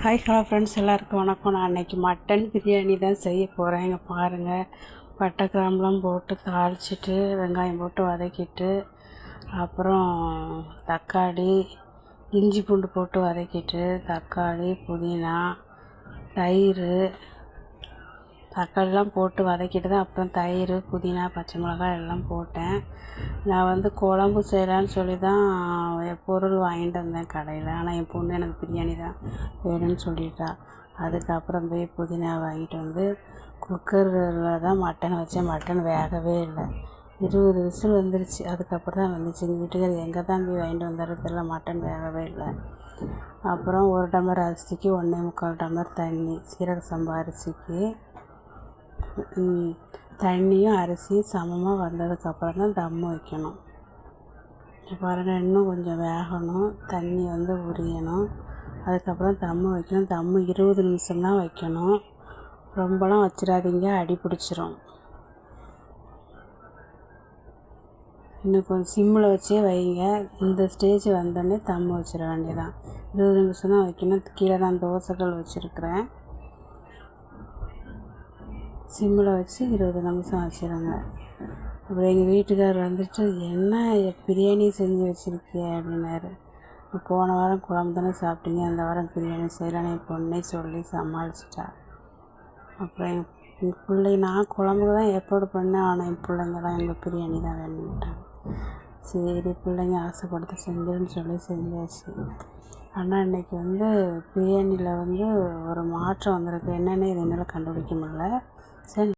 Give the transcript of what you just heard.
Hi hello friends எல்லாருக்கும் வணக்கம். நான் அன்றைக்கி மட்டன் பிரியாணி தான் செய்ய போகிறேன் இங்கே பாருங்கள் பட்டை கிராம்பெலாம் போட்டு தாளிச்சிட்டு வெங்காயம் போட்டு வதக்கிட்டு அப்புறம் தக்காளி இஞ்சி பூண்டு போட்டு வதக்கிட்டு தக்காளி புதினா தயிர் தக்காளிலாம் போட்டு வதக்கிட்டு தான் அப்புறம் தயிர் புதினா பச்சை மிளகாய் எல்லாம் போட்டேன். நான் வந்து குழம்பு செய்யலான்னு சொல்லி தான் பொருள் வாங்கிட்டு வந்தேன் கடையில். ஆனால் என் பொண்ணு எனக்கு பிரியாணி தான் வேணும்னு சொல்லிட்டா. அதுக்கப்புறம் போய் புதினா வாங்கிட்டு வந்து குக்கரில் தான் மட்டன் வச்சேன். மட்டன் வேகவே இல்லை. இருபது விசில் வந்துருச்சு. அதுக்கப்புறம் தான் வந்துச்சு. எங்கள் வீட்டுக்கார் எங்கே தான் போய் வாங்கிட்டு வந்தாரோ தெரியல. மட்டன் வேகவே இல்லை. அப்புறம் ஒரு டம்ளர் அரிசிக்கு ஒன்றே முக்கால் டம்ளர் தண்ணி சீரக சம்பா அரிசிக்கு தண்ணியும் அரிசியும் சமமாக வந்ததுக்கப்புறம் தான் தம் வைக்கணும். பாருங்கள் இன்னும் கொஞ்சம் வேகணும். தண்ணி வந்து உரியணும். அதுக்கப்புறம் தம்மு வைக்கணும். தம்மு இருபது நிமிஷம் தான் வைக்கணும். ரொம்பலாம் வச்சிடாதீங்க அடி பிடிச்சிரும். இன்னும் கொஞ்சம் சிம்மில் வச்சே வைங்க. இந்த ஸ்டேஜ் வந்தோடனே தம்மு வச்சிட வேண்டியதான் இருபது நிமிஷம் தான் வைக்கணும். கீழே தான் தோசைகள் வச்சுருக்குறேன். சிம்மில் வச்சு இருபது நிமிஷம் வச்சுருங்க அப்புறம் எங்கள் வீட்டுக்கார் வந்துட்டு என்ன பிரியாணி செஞ்சு வச்சுருக்கிய? அப்படின்னாரு. போன வாரம் குழம்பு தானே சாப்பிட்டீங்க. அந்த வாரம் பிரியாணி செய்யலான்னு என் பொண்ணே சொல்லி சமாளிச்சிட்டா. அப்புறம் என் பிள்ளை நான் குழம்புக்கு தான் ஏற்பாடு பண்ணேன். ஆனால் என் பிள்ளைங்க தான் எங்கள் பிரியாணி தான் வேணும்ட்டாங்க. சரி பிள்ளைங்க ஆசைப்படுத்த செஞ்சிருன்னு சொல்லி செஞ்சாச்சு. ஆனால் இன்றைக்கி வந்து பிரியாணியில் வந்து ஒரு மாற்றம் வந்திருக்கு. என்னென்னு இது என்னால் கண்டுபிடிக்க முடியல. சரி.